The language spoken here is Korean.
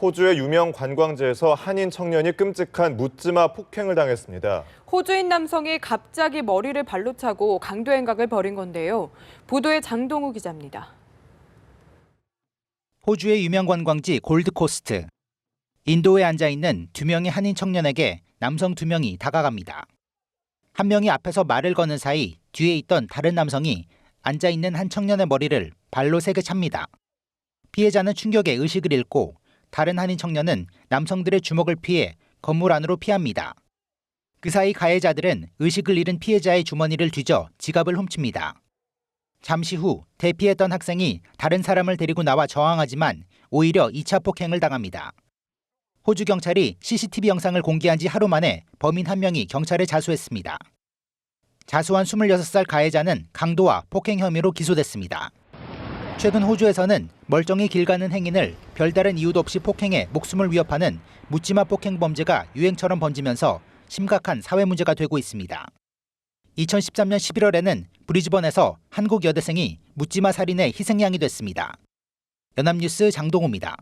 호주의 유명 관광지에서 한인 청년이 끔찍한 묻지마 폭행을 당했습니다. 호주인 남성이 갑자기 머리를 발로 차고 강도 행각을 벌인 건데요. 보도에 장동우 기자입니다. 호주의 유명 관광지 골드코스트. 인도에 앉아 있는 두 명의 한인 청년에게 남성 두 명이 다가갑니다. 한 명이 앞에서 말을 거는 사이 뒤에 있던 다른 남성이 앉아 있는 한 청년의 머리를 발로 세게 찹니다. 피해자는 충격에 의식을 잃고 다른 한인 청년은 남성들의 주먹을 피해 건물 안으로 피합니다. 그 사이 가해자들은 의식을 잃은 피해자의 주머니를 뒤져 지갑을 훔칩니다. 잠시 후 대피했던 학생이 다른 사람을 데리고 나와 저항하지만 오히려 2차 폭행을 당합니다. 호주 경찰이 CCTV 영상을 공개한 지 하루 만에 범인 한 명이 경찰에 자수했습니다. 자수한 26살 가해자는 강도와 폭행 혐의로 기소됐습니다. 최근 호주에서는 멀쩡히 길 가는 행인을 별다른 이유도 없이 폭행해 목숨을 위협하는 묻지마 폭행 범죄가 유행처럼 번지면서 심각한 사회 문제가 되고 있습니다. 2013년 11월에는 브리즈번에서 한국 여대생이 묻지마 살인의 희생양이 됐습니다. 연합뉴스 장동호입니다.